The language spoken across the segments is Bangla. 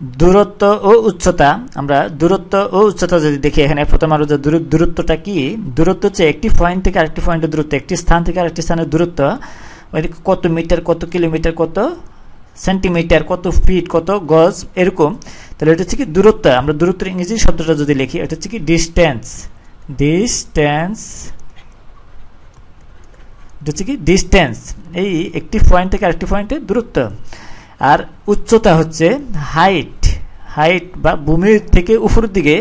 দূরত্ব ও উচ্চতা, আমরা দূরত্ব ও উচ্চতা যদি দেখি, এখানে প্রথম আরও যে দূরত্বটা কি? দূরত্ব হচ্ছে একটি পয়েন্ট থেকে আরেকটি পয়েন্টের দূরত্ব, একটি স্থান থেকে আরেকটি স্থানের দূরত্ব। কত মিটার, কত কিলোমিটার, কত সেন্টিমিটার, কত ফিট, কত গজ, এরকম। তাহলে এটা হচ্ছে কি দূরত্ব? আমরা দূরত্বের ইংরেজি শব্দটা যদি লিখি, এটা হচ্ছে কি ডিস্টেন্স ডিস্টেন্স এটা হচ্ছে কি ডিস্টেন্স এই একটি পয়েন্ট থেকে আরেকটি পয়েন্টের দূরত্ব। আর উচ্চতা হচ্ছে হাইট হাইট বা ভূমির থেকে উপর দিকে।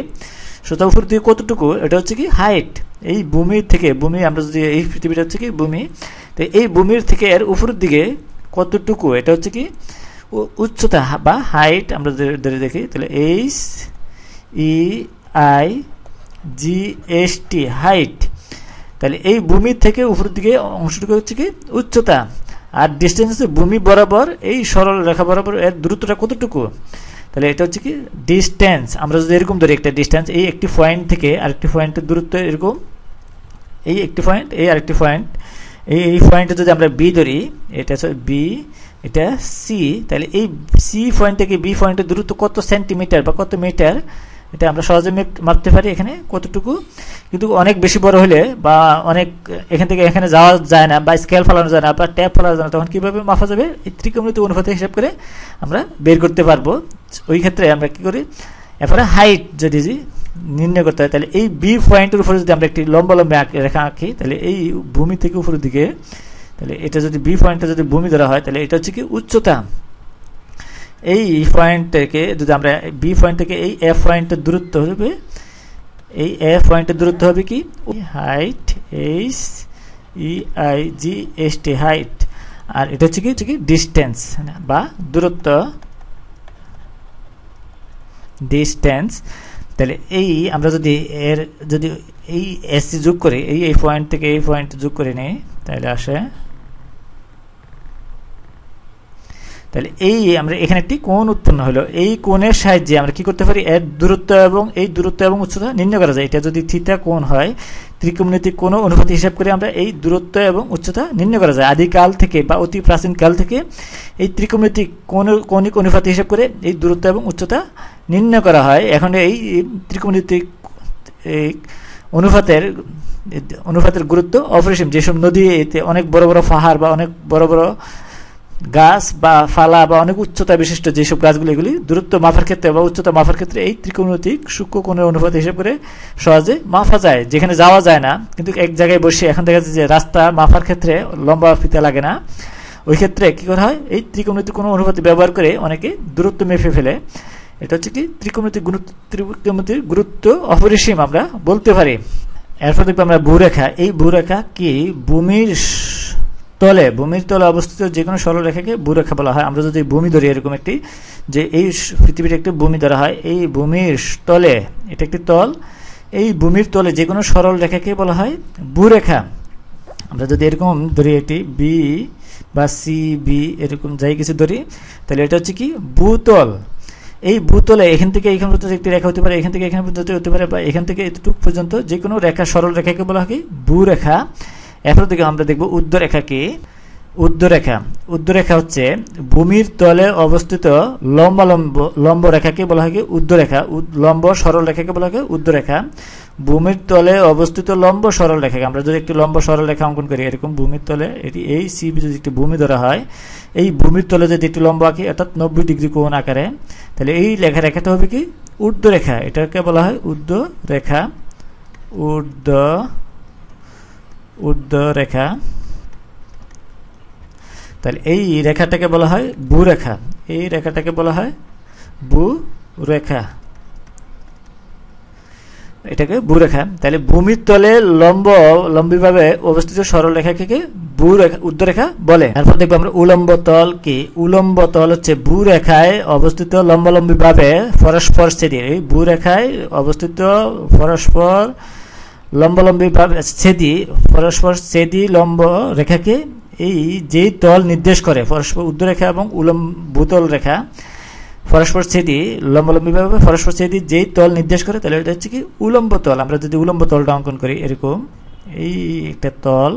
সোজা উপর দিকে কতটুকু? এটা হচ্ছে কি হাইট এই ভূমির থেকে, ভূমি আমরা যদি এই পৃথিবীটা হচ্ছে কি ভূমি, তো এই ভূমির থেকে এর উপরের দিকে কতটুকু? এটা হচ্ছে কি উচ্চতা বা হাইট আমরা ধরে দেখি। তাহলে H E I G S T height তাহলে এই ভূমির থেকে উপরের দিকে অংশটুকু হচ্ছে কি উচ্চতা। আর ডিস্টেন্স হচ্ছে ভূমি বরাবর, এই সরল রেখা বরাবর এর দূরত্বটা কতটুকু? তাহলে এটা হচ্ছে কি? ডিস্টেন্স আমরা যদি এরকম ধরি একটা ডিস্টেন্স এই একটি পয়েন্ট থেকে আরেকটি পয়েন্টের দূরত্ব এরকম, এই একটি পয়েন্ট এই আরেকটি পয়েন্ট এই এই পয়েন্টে যদি আমরা বি ধরি, এটা হচ্ছে বি এটা সি তাহলে এই সি পয়েন্ট থেকে বি পয়েন্টের দূরত্ব কত সেন্টিমিটার বা কত মিটার এটা আমরা সহজে মাপতে পারি এখানে কতটুকু। কিন্তু অনেক বেশি বড় হলে বা অনেক এখান থেকে এখানে যাওয়া যায় না বা স্কেল ফেলানো যায় না বা ট্যাপ ফেলানো যায় না, তখন কীভাবে মাপা যাবে? এই ত্রিকোণমিতি অনুপাতে হিসাব করে আমরা বের করতে পারব। ওই ক্ষেত্রে আমরা কি করি? এরপরে হাইট যদি নির্ণয় করতে হয়, তাহলে এই বি পয়েন্টের উপরে যদি আমরা একটি লম্বা লম্বা রেখা আঁকি, তাহলে এই ভূমি থেকে উপরের দিকে, তাহলে এটা যদি বি পয়েন্টটা যদি ভূমি ধরা হয়, তাহলে এটা হচ্ছে কি উচ্চতা। এই পয়েন্ট থেকে, যদি আমরা বি পয়েন্ট থেকে এই এফ পয়েন্টের দূরত্ব হবে, এই এফ পয়েন্টের দূরত্ব হবে কি? Height H E I G S T height আর এটা হচ্ছে কি? হচ্ছে কি? ডিস্টেন্স বা দূরত্ব। ডিস্টেন্স তাহলে এই আমরা যদি এর, যদি এই এসি যোগ করি, এই এই পয়েন্ট থেকে এই পয়েন্ট যোগ করে নিই, তাহলে আসে তাহলে এই আমরা এখানে একটি কোণ উৎপন্ন হলো। এই কোণের সাহায্যে আমরা কি করতে পারি? এর দূরত্ব এবং এই দূরত্ব এবং উচ্চতা নির্ণয় করা যায়। এটা যদি থিতা কোণ হয়, ত্রিকোণমিতিক কোন অনুপাত হিসাব করে আমরা এই দূরত্ব এবং উচ্চতা নির্ণয় করা যায়। আদিকাল থেকে বা অতি প্রাচীন কাল থেকে এই ত্রিকোণমিতিক কোন কৌণিক অনুপাত হিসাব করে এই দূরত্ব এবং উচ্চতা নির্ণয় করা হয়। এখন এই ত্রিকোণমিতিক, এই অনুপাতের অনুপাতের গুরুত্ব অপরিসীম। যেসব নদী, এতে অনেক বড় বড় পাহাড় বা অনেক বড় বড় গাছ বা ফালা বা অনেক উচ্চতা বিশিষ্ট যেসব গাছগুলি, এগুলি দূরত্ব মাপার ক্ষেত্রে বা উচ্চতা মাপার ক্ষেত্রে এই ত্রিকোণতিক সূক্ষ্ম কোণের অনুপাত হিসেব করে সহজে মাফা যায়, যেখানে যাওয়া যায় না। কিন্তু এক জায়গায় বসে এখন দেখা যাচ্ছে যে রাস্তা মাফার ক্ষেত্রে লম্বা ফিতে লাগে না। ওই ক্ষেত্রে কি করা হয়? এই ত্রিকোণতিক কোনো অনুপাতি ব্যবহার করে অনেকে দূরত্ব মেপে ফেলে। এটা হচ্ছে কি? ত্রিকোণতিক গুরুত্ব ত্রিকোণতির গুরুত্ব অপরিসীম আমরা বলতে পারি। এরপর দেখব আমরা ভূরেখা। এই ভূরেখা কি? ভূমির তলে, ভূমির তলে অবস্থিত যে কোনো সরলরেখাকে ভূরেখা বলা হয়। আমরা যদি ভূমি ধরি এরকম একটি, যে এই পৃথিবীর একটি ভূমি ধরা হয়, এই ভূমির তলে, এটা একটি তল, এই ভূমির তলে যে কোনো সরল রেখাকে বলা হয় ভূরেখা আমরা যদি এরকম ধরি একটি বি বা সি বি এরকম যাই কিছু ধরি, তাহলে এটা হচ্ছে কি? ভূতল। এই ভূতলে এখান থেকে এখান পর্যন্ত একটি রেখা হতে পারে, এখান থেকে এখান পর্যন্ত হতে পারে, বা এখান থেকে এতটুকু পর্যন্ত যে কোনো রেখা, সরল রেখাকে বলা হয় কি? ভূরেখা এরপর থেকে আমরা দেখব উদ্ধরেখা কি? উদ্ধরেখা উদ্ধরেখা হচ্ছে ভূমির তলে অবস্থিত লম্বা লম্ব লম্ব রেখাকে বলা হয় কি? উদ্ধরেখা লম্ব সরল রেখাকে বলা হয় উদ্ধরেখা ভূমির তলে অবস্থিত লম্ব সরল রেখাকে আমরা যদি একটি লম্ব সরল রেখা অঙ্কন করি, এরকম ভূমির তলে এটি এই সিবি যদি একটি ভূমি ধরা হয়, এই ভূমির তলে যদি একটি লম্ব আঁকি, অর্থাৎ নব্বই ডিগ্রি কোণ আকারে, তাহলে এই লেখা রেখাটা হবে কি? ঊর্ধ্ব রেখা এটাকে বলা হয় ঊর্ধ্ব রেখা ঊর্ধ্ব ঊর্ধ্ব রেখা। তাহলে এই রেখাটাকে বলা হয় ভূ রেখা। এই রেখাটাকে বলা হয় রেখা। এটাকে ভূরেখা তাহলে ভূমির তলে লম্ব, লম্বিভাবে অবস্থিত সরল রেখাকে ভূ রেখা উদ্ধরেখা বলে। তারপর দেখব আমরা উলম্ব তল কি? উলম্ব তল হচ্ছে ভূ রেখায় অবস্থিত লম্বালম্বি ভাবে পরস্পর ছেদি এই ভূ রেখায় অবস্থিত পরস্পর লম্বালম্বি ভাবে ছেদি, পরস্পর ছেদি লম্ব রেখাকে এই যেই তল নির্দেশ করে, পরস্পর উদ্ধরেখা এবং উলম্ব ভূতল রেখা, পরস্পর ছেদি, লম্বলম্বীভাবে পরস্পর ছেদি যেই তল নির্দেশ করে, তাহলে এটা হচ্ছে কি উলম্ব তল। আমরা যদি উলম্ব তলটা অঙ্কন করি, এরকম, এই একটা তল,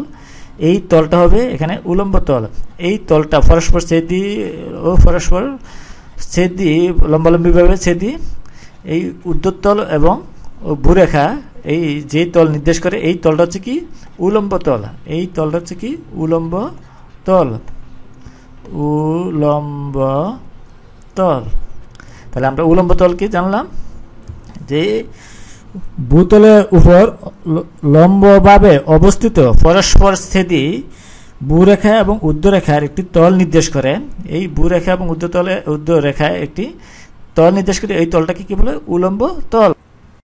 এই তলটা হবে এখানে উলম্ব তল। এই তলটা পরস্পর ছেদি ও পরস্পর ছেদি, লম্বালম্বিভাবে ছেদি, এই উর্ধ্বতল এবং ভূরেখা এই যে তল নির্দেশ করে, এই তলটা হচ্ছে কি? উলম্ব তল। এই তলটা হচ্ছে কি? উলম্ব তল। উলম্ব তল। তাহলে আমরা উলম্ব তল কি জানলাম যে ভূতলের উপর লম্বভাবে অবস্থিত পরস্পর স্থিতি ভূরেখা এবং উদ্ধরেখার একটি তল নির্দেশ করে। এই ভূরেখা এবং উদ্ধতলে উদ্ধরেখায় একটি তল নির্দেশ করে, এই তলটাকে কি বলে? উলম্ব তল।